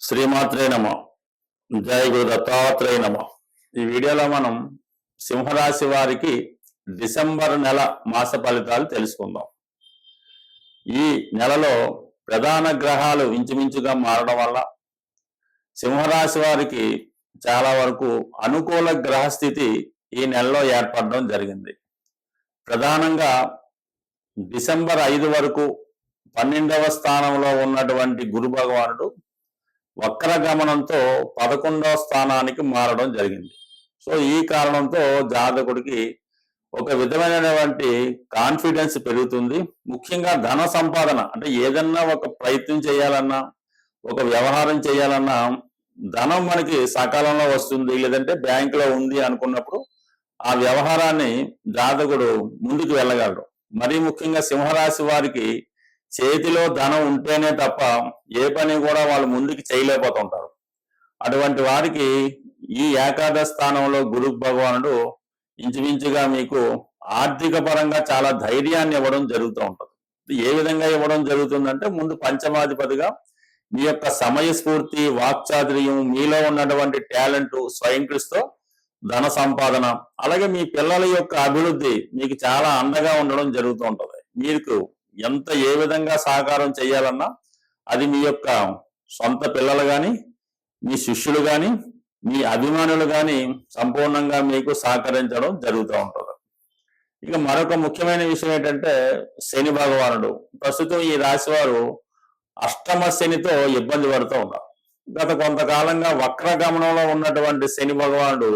శ్రీమాత్రే నమ. జయ గురు దత్తాత్రేయ నమ. ఈ వీడియోలో మనం సింహరాశి వారికి డిసెంబర్ నెల మాస ఫలితాలు తెలుసుకుందాం. ఈ నెలలో ప్రధాన గ్రహాలు ఇంచుమించుగా మారడం వల్ల సింహరాశి వారికి చాలా వరకు అనుకూల గ్రహస్థితి ఈ నెలలో ఏర్పడడం జరిగింది. ప్రధానంగా డిసెంబర్ ఐదు వరకు పన్నెండవ స్థానంలో ఉన్నటువంటి గురు భగవానుడు వక్ర గమనంతో పదకొండవ స్థానానికి మారడం జరిగింది. సో ఈ కారణంతో జాతకుడికి ఒక విధమైనటువంటి కాన్ఫిడెన్స్ పెరుగుతుంది. ముఖ్యంగా ధన సంపాదన అంటే ఏదన్నా ఒక ప్రయత్నం చేయాలన్నా ఒక వ్యవహారం చేయాలన్నా ధనం మనకి సకాలంలో వస్తుంది లేదంటే బ్యాంకులో ఉంది అనుకున్నప్పుడు ఆ వ్యవహారాన్ని జాతకుడు ముందుకు వెళ్ళగలడు. మరీ ముఖ్యంగా సింహరాశి వారికి చేతిలో ధనం ఉంటేనే తప్ప ఏ పని కూడా వాళ్ళు ముందుకు చేయలేకపోతుంటారు. అటువంటి వారికి ఈ ఏకాదశ స్థానంలో గురు భగవానుడు ఇంచుమించుగా మీకు ఆర్థిక పరంగా చాలా ధైర్యాన్ని ఇవ్వడం జరుగుతూ ఉంటుంది. ఏ విధంగా ఇవ్వడం జరుగుతుందంటే ముందు పంచమాధిపతిగా మీ యొక్క సమయస్ఫూర్తి వాక్చాతుర్యం మీలో ఉన్నటువంటి టాలెంట్ స్వయం కృషితో ధన సంపాదన అలాగే మీ పిల్లల యొక్క అభివృద్ధి మీకు చాలా అండగా ఉండడం జరుగుతూ ఉంటుంది. మీకు ఎంత ఏ విధంగా సహకారం చేయాలన్నా అది మీ యొక్క సొంత పిల్లలు కానీ మీ శిష్యులు కానీ మీ అభిమానులు కానీ సంపూర్ణంగా మీకు సహకరించడం జరుగుతూ ఉంటుంది. ఇక మరొక ముఖ్యమైన విషయం ఏంటంటే శని భగవానుడు. ప్రస్తుతం ఈ రాశి వారు అష్టమ శనితో ఇబ్బంది పడుతూ ఉన్నారు. గత కొంతకాలంగా వక్ర గమనంలో ఉన్నటువంటి శని భగవానుడు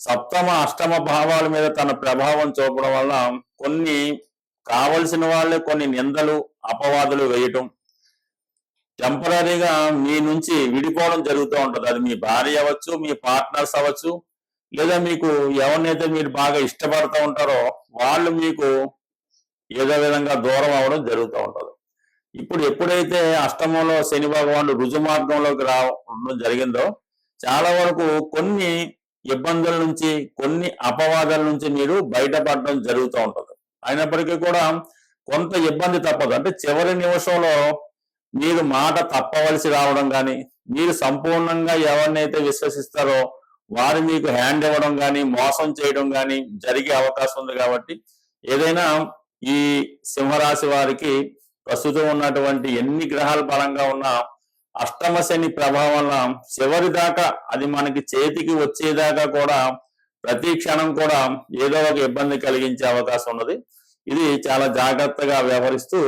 సప్తమ అష్టమ భావాల మీద తన ప్రభావం చూపడం వల్ల కొన్ని కావలసిన వాళ్ళే కొన్ని నిందలు అపవాదులు వేయటం. టెంపరీగా మీ నుంచి విడిపోవడం జరుగుతూ ఉంటుంది. అది మీ భార్య అవ్వచ్చు మీ పార్ట్నర్స్ అవ్వచ్చు లేదా మీకు ఎవరినైతే మీరు బాగా ఇష్టపడుతూ ఉంటారో వాళ్ళు మీకు ఏదో విధంగా దూరం అవ్వడం జరుగుతూ ఉంటుంది. ఇప్పుడు ఎప్పుడైతే అష్టమంలో శని భగవానుడు రుజు మార్గంలోకి రావడం జరిగిందో చాలా వరకు కొన్ని ఇబ్బందుల నుంచి కొన్ని అపవాదాల నుంచి మీరు బయటపడడం జరుగుతూ ఉంటుంది. అయినప్పటికీ కూడా కొంత ఇబ్బంది తప్పదు. అంటే చివరి నిమిషంలో మీరు మాట తప్పవలసి రావడం కానీ మీరు సంపూర్ణంగా ఎవరినైతే విశ్వసిస్తారో వారు మీకు హ్యాండ్ ఇవ్వడం కానీ మోసం చేయడం కానీ జరిగే అవకాశం ఉంది కాబట్టి ఏదైనా ఈ సింహరాశి వారికి ప్రస్తుతం ఉన్నటువంటి ఎన్ని గ్రహాలు బలంగా ఉన్నా అష్టమ శని ప్రభావం వల్ల చివరి దాకా అది మనకి చేతికి వచ్చేదాకా కూడా ప్రతి క్షణం కూడా ఏదో ఒక ఇబ్బంది కలిగించే అవకాశం ఉన్నది. ఇది చాలా జాగ్రత్తగా వ్యవహరిస్తూ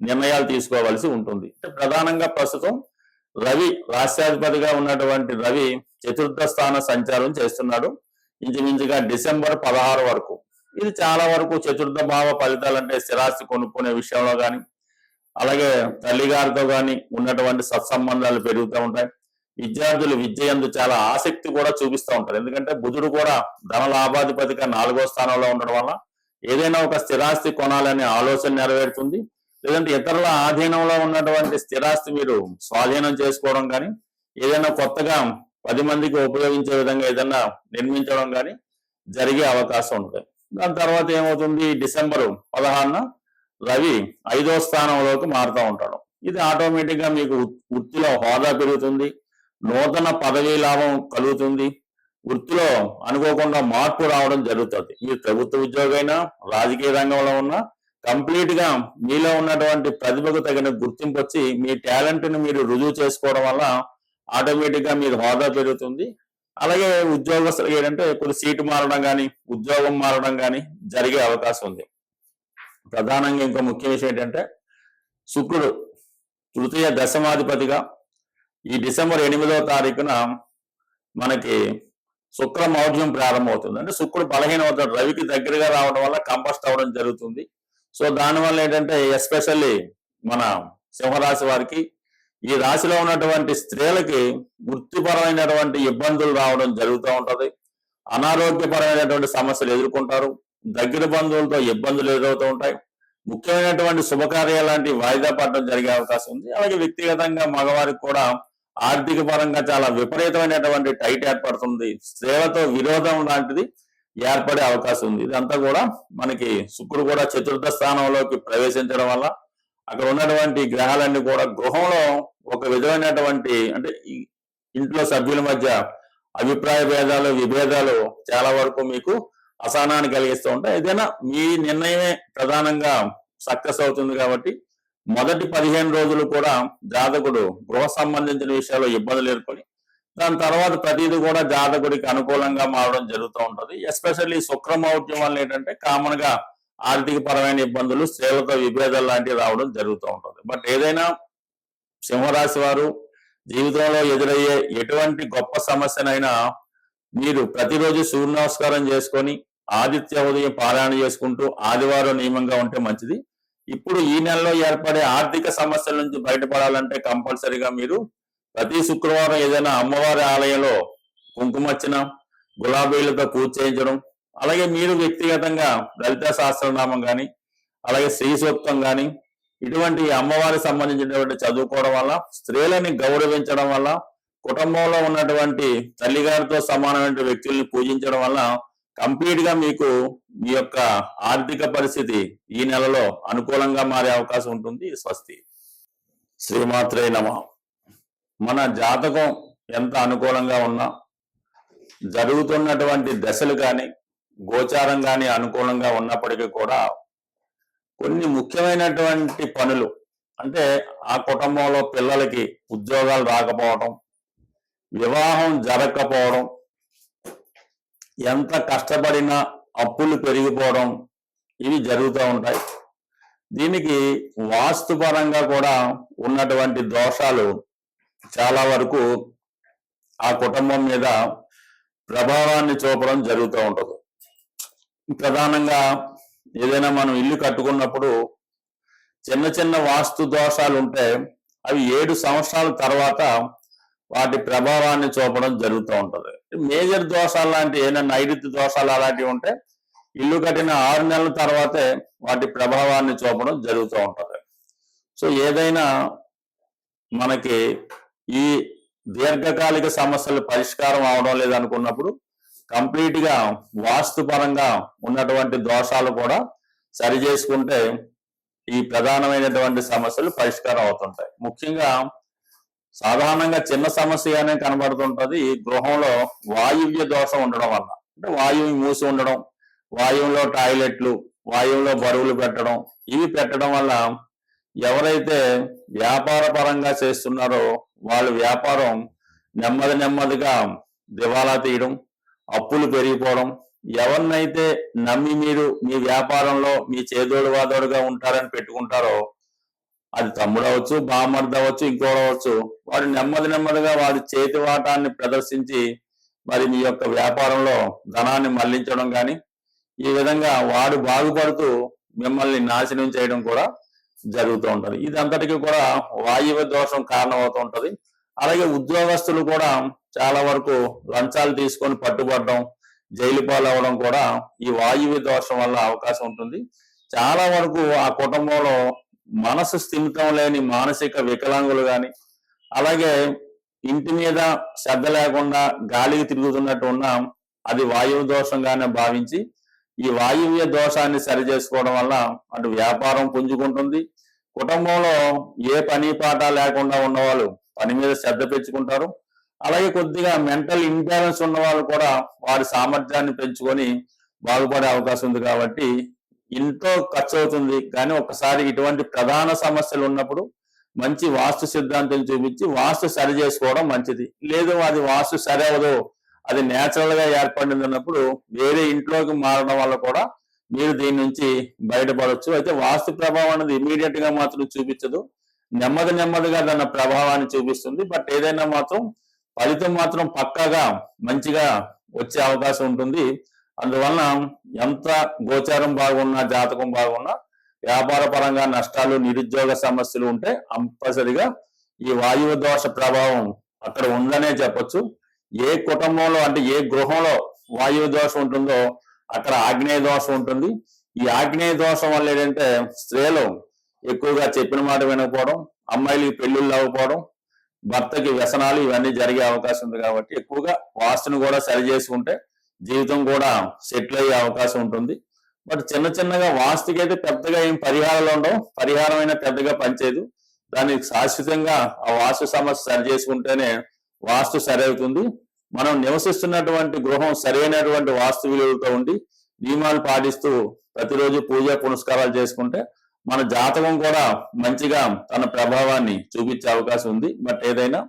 నిర్ణయాలు తీసుకోవాల్సి ఉంటుంది. ప్రధానంగా ప్రస్తుతం రవి రాష్ట్రాధిపతిగా ఉన్నటువంటి రవి చతుర్థ స్థాన సంచారం చేస్తున్నాడు. ఇంచుమించుగా డిసెంబర్ పదహారు వరకు. ఇది చాలా వరకు చతుర్థ భావ ఫలితాలు అంటే స్థిరాస్తి కొనుక్కునే విషయంలో కానీ అలాగే తల్లిగారితో కానీ ఉన్నటువంటి సత్సంబంధాలు పెరుగుతూ ఉంటాయి. విద్యార్థులు విద్య ఎందు చాలా ఆసక్తి కూడా చూపిస్తూ ఉంటారు. ఎందుకంటే బుధుడు కూడా ధన లాభాధిపతిగా నాలుగో స్థానంలో ఉండడం వల్ల ఏదైనా ఒక స్థిరాస్తి కొనాలనే ఆలోచన నెరవేరుతుంది. లేదంటే ఇతరుల ఆధీనంలో ఉన్నటువంటి స్థిరాస్తి మీరు స్వాధీనం చేసుకోవడం కానీ ఏదైనా కొత్తగా పది మందికి ఉపయోగించే విధంగా ఏదైనా నిర్మించడం కానీ జరిగే అవకాశం ఉంటుంది. దాని తర్వాత ఏమవుతుంది? డిసెంబరు పదహారున రవి ఐదో స్థానంలోకి మారుతూ ఉంటాడు. ఇది ఆటోమేటిక్గా మీకు వృత్తిలో హోదా పెరుగుతుంది. నూతన పదవీ లాభం కలుగుతుంది. వృత్తిలో అనుకోకుండా మార్పు రావడం జరుగుతుంది. మీరు ప్రభుత్వ ఉద్యోగైనా రాజకీయ రంగంలో ఉన్నా కంప్లీట్గా మీలో ఉన్నటువంటి ప్రతిభకు తగిన గుర్తింపు వచ్చి మీ టాలెంట్ని మీరు రుజువు చేసుకోవడం వల్ల ఆటోమేటిక్గా మీరు హోదా పెరుగుతుంది. అలాగే ఉద్యోగస్తులు ఏంటంటే కొన్ని సీటు మారడం కానీ ఉద్యోగం మారడం కానీ జరిగే అవకాశం ఉంది. ప్రధానంగా ఇంకో ముఖ్య విషయం ఏంటంటే శుక్రుడు తృతీయ దశమాధిపతిగా ఈ డిసెంబర్ ఎనిమిదవ తారీఖున మనకి శుక్ర మౌఢ్యం ప్రారంభమవుతుంది. అంటే శుక్రుడు బలహీన అవుతాడు రవికి దగ్గరగా రావడం వల్ల కంపస్ట్ అవ్వడం జరుగుతుంది. సో దానివల్ల ఏంటంటే ఎస్పెషల్లీ మన సింహరాశి వారికి ఈ రాశిలో ఉన్నటువంటి స్త్రీలకి వృత్తిపరమైనటువంటి ఇబ్బందులు రావడం జరుగుతూ ఉంటది. అనారోగ్యపరమైనటువంటి సమస్యలు ఎదుర్కొంటారు. దగ్గర బంధువులతో ఇబ్బందులు ఎదురవుతూ ఉంటాయి. ముఖ్యమైనటువంటి శుభకార్యాలు లాంటి వాయిదా పడడం జరిగే అవకాశం ఉంది. అలాగే వ్యక్తిగతంగా మగవారికి కూడా ఆర్థిక పరంగా చాలా విపరీతమైనటువంటి టైట్ ఏర్పడుతుంది. సేవతో విరోధం లాంటిది ఏర్పడే అవకాశం ఉంది. ఇదంతా కూడా మనకి శుక్రుడు కూడా చతుర్థ స్థానంలోకి ప్రవేశించడం వల్ల అక్కడ ఉన్నటువంటి గ్రహాలన్నీ కూడా గృహంలో ఒక విధమైనటువంటి అంటే ఇంట్లో సభ్యుల మధ్య అభిప్రాయ భేదాలు విభేదాలు చాలా వరకు మీకు అసహనాన్ని కలిగిస్తూ ఉంటాయి. ఏదైనా మీ నిర్ణయమే ప్రధానంగా సక్సెస్ అవుతుంది కాబట్టి మొదటి పదిహేను రోజులు కూడా జాతకుడు గృహ సంబంధించిన విషయాల్లో ఇబ్బందులు ఏర్పడి దాని తర్వాత ప్రతిదీ కూడా జాతకుడికి అనుకూలంగా మారడం జరుగుతూ ఉంటుంది. ఎస్పెషల్లీ శుక్రమౌఢ్యం వల్ల ఏంటంటే కామన్గా ఆర్థిక పరమైన ఇబ్బందులు స్త్రీలతో విభేదాలు లాంటివి రావడం జరుగుతూ ఉంటుంది. బట్ ఏదైనా సింహరాశి వారు జీవితంలో ఎదురయ్యే ఎటువంటి గొప్ప సమస్యనైనా మీరు ప్రతిరోజు సూర్య నమస్కారం చేసుకొని ఆదిత్య ఉదయం పారాయణ చేసుకుంటూ ఆదివారం నియమంగా ఉంటే మంచిది. ఇప్పుడు ఈ నెలలో ఏర్పడే ఆర్థిక సమస్యల నుంచి బయటపడాలంటే కంపల్సరిగా మీరు ప్రతి శుక్రవారం ఏదైనా అమ్మవారి ఆలయంలో కుంకుమర్చనం గులాబీలతో పూజ చేయించడం అలాగే మీరు వ్యక్తిగతంగా లలిత సహస్రనామం కానీ అలాగే శ్రీ సూక్తం కానీ ఇటువంటి అమ్మవారికి సంబంధించినటువంటి చదువుకోవడం వల్ల స్త్రీలని గౌరవించడం వల్ల కుటుంబంలో ఉన్నటువంటి తల్లిగారితో సమానమైన వ్యక్తుల్ని పూజించడం వల్ల కంప్లీట్గా మీకు మీ యొక్క ఆర్థిక పరిస్థితి ఈ నెలలో అనుకూలంగా మారే అవకాశం ఉంటుంది. స్వస్తి. శ్రీమాత్రే నమ. మన జాతకం ఎంత అనుకూలంగా ఉన్నా జరుగుతున్నటువంటి దశలు కానీ గోచారం కానీ అనుకూలంగా ఉన్నప్పటికీ కూడా కొన్ని ముఖ్యమైనటువంటి పనులు అంటే ఆ కుటుంబంలో పిల్లలకి ఉద్యోగాలు రాకపోవడం వివాహం జరగకపోవడం ఎంత కష్టపడినా అప్పులు పెరిగిపోవడం ఇవి జరుగుతూ ఉంటాయి. దీనికి వాస్తుపరంగా కూడా ఉన్నటువంటి దోషాలు చాలా వరకు ఆ కుటుంబం మీద ప్రభావాన్ని చూపడం జరుగుతూ ఉంటుంది. ప్రధానంగా ఏదైనా మనం ఇల్లు కట్టుకున్నప్పుడు చిన్న చిన్న వాస్తు దోషాలు ఉంటే అవి ఏడు సంవత్సరాల తర్వాత వాటి ప్రభావాన్ని చూపడం జరుగుతూ ఉంటుంది. మేజర్ దోషాలు లాంటి ఏదైనా నైరుతి దోషాలు అలాంటివి ఉంటే ఇల్లు కట్టిన ఆరు నెలల తర్వాతే వాటి ప్రభావాన్ని చూపడం జరుగుతూ ఉంటుంది. సో ఏదైనా మనకి ఈ దీర్ఘకాలిక సమస్యలు పరిష్కారం అవడం లేదనుకున్నప్పుడు కంప్లీట్గా వాస్తుపరంగా ఉన్నటువంటి దోషాలు కూడా సరి చేసుకుంటే ఈ ప్రధానమైనటువంటి సమస్యలు పరిష్కారం అవుతుంటాయి. ముఖ్యంగా సాధారణంగా చిన్న సమస్యగానే కనబడుతుంటది. ఈ గృహంలో వాయువ్య దోషం ఉండడం వల్ల. అంటే వాయువు మూసి ఉండడం వాయువులో టాయిలెట్లు వాయువులో బరువులు పెట్టడం ఇవి పెట్టడం వల్ల ఎవరైతే వ్యాపార పరంగా చేస్తున్నారో వాళ్ళ వ్యాపారం నెమ్మది నెమ్మదిగా దివాలా తీయడం అప్పులు పెరిగిపోవడం ఎవరినైతే నమ్మి మీరు మీ వ్యాపారంలో మీ చేదోడు వాదోడుగా ఉంటారని పెట్టుకుంటారో అది తమ్ముడు అవచ్చు బామర్ది అవ్వచ్చు ఇంకోటి అవ్వచ్చు. వాడు నెమ్మది నెమ్మదిగా వాడి చేతి వాటాన్ని ప్రదర్శించి మరి మీ యొక్క వ్యాపారంలో ధనాన్ని మళ్ళించడం కానీ ఈ విధంగా వాడు బాగుపడుతూ మిమ్మల్ని నాశనం చేయడం కూడా జరుగుతూ ఉంటది. ఇదంతటికి కూడా వాయువ్య దోషం కారణమవుతూ ఉంటుంది. ఉంటది అలాగే ఉద్యోగస్తులు కూడా చాలా వరకు లంచాలు తీసుకొని పట్టుబడడం జైలు పాలవడం కూడా ఈ వాయువ్య దోషం వల్ల అవకాశం ఉంటుంది. చాలా వరకు ఆ కుటుంబంలో మనసు స్థిమితం లేని మానసిక వికలాంగులు గాని అలాగే ఇంటి మీద శ్రద్ధ లేకుండా గాలికి తిరుగుతున్నట్టు ఉన్న అది వాయువు దోషంగానే భావించి ఈ వాయువ్య దోషాన్ని సరి చేసుకోవడం వల్ల అటు వ్యాపారం పుంజుకుంటుంది. కుటుంబంలో ఏ పని పాట లేకుండా ఉన్నవాళ్ళు పని మీద శ్రద్ధ పెంచుకుంటారు. అలాగే కొద్దిగా మెంటల్ ఇంబ్యాలెన్స్ ఉన్న వాళ్ళు కూడా వారి సామర్థ్యాన్ని పెంచుకొని బాగుపడే అవకాశం ఉంది కాబట్టి ఎంతో ఖర్చు అవుతుంది కానీ ఒకసారి ఇటువంటి ప్రధాన సమస్యలు ఉన్నప్పుడు మంచి వాస్తు సిద్ధాంతం చూపించి వాస్తు సరి చేసుకోవడం మంచిది. లేదు అది వాస్తు సరి అవ్వదు. అది నేచురల్గా ఏర్పడింది అన్నప్పుడు వేరే ఇంట్లోకి మారడం వల్ల కూడా మీరు దీని నుంచి బయటపడవచ్చు అయితే వాస్తు ప్రభావం అనేది ఇమీడియట్గా మాత్రం చూపించదు. నెమ్మది నెమ్మదిగా దాని ప్రభావాన్ని చూపిస్తుంది. బట్ ఏదైనా మాత్రం ఫలితం మాత్రం పక్కాగా మంచిగా వచ్చే అవకాశం ఉంటుంది. అందువలన ఎంత గోచారం బాగున్నా జాతకం బాగున్నా వ్యాపార పరంగా నష్టాలు నిరుద్యోగ సమస్యలు ఉంటే కంపల్సరిగా ఈ వాయువు దోష ప్రభావం అక్కడ ఉందనే చెప్పొచ్చు. ఏ కుటుంబంలో అంటే ఏ గృహంలో వాయువు దోషం ఉంటుందో అక్కడ ఆగ్నేయ దోషం ఉంటుంది. ఈ ఆగ్నేయ దోషం వల్ల ఏంటంటే స్త్రీలు ఎక్కువగా చెప్పిన మాట వినకపోవడం అమ్మాయిలకి పెళ్ళిళ్ళు అవ్వకపోవడం భర్తకి వ్యసనాలు ఇవన్నీ జరిగే అవకాశం ఉంది కాబట్టి ఎక్కువగా వాస్తును కూడా సరి చేసుకుంటే జీవితం కూడా సెటిల్ అయ్యే అవకాశం ఉంటుంది. బట్ చిన్న చిన్నగా వాస్తుకి అయితే పెద్దగా ఏం పరిహారాలు ఉండవు. పరిహారం అయినా పెద్దగా పనిచేయదు. దానికి శాశ్వతంగా ఆ వాస్తు సమస్య సరి చేసుకుంటేనే వాస్తు సరి అవుతుంది మనం నివసిస్తున్నటువంటి గృహం సరైనటువంటి వాస్తు విలువలతో ఉండి నియమాలు పాటిస్తూ ప్రతిరోజు పూజ పునస్కారాలు చేసుకుంటే మన జాతకం కూడా మంచిగా తన ప్రభావాన్ని చూపించే అవకాశం ఉంది. బట్ ఏదైనా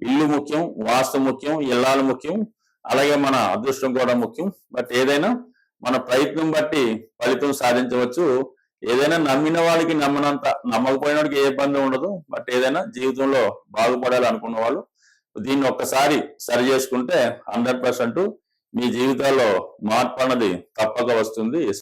ఇల్లు ముఖ్యం వాస్తు ముఖ్యం ఇల్లాలు ముఖ్యం అలాగే మన అదృష్టం కూడా ముఖ్యం. బట్ ఏదైనా మన ప్రయత్నం బట్టి ఫలితం సాధించవచ్చు. ఏదైనా నమ్మిన వాళ్ళకి నమ్మనంత నమ్మకపోయిన వాడికి ఏ ఇబ్బంది ఉండదు. బట్ ఏదైనా జీవితంలో బాగుపడాలి అనుకున్న వాళ్ళు దీన్ని ఒక్కసారి సరి చేసుకుంటే హండ్రెడ్ పర్సెంట్ మీ జీవితాల్లో మార్పు అన్నది తప్పక వస్తుంది.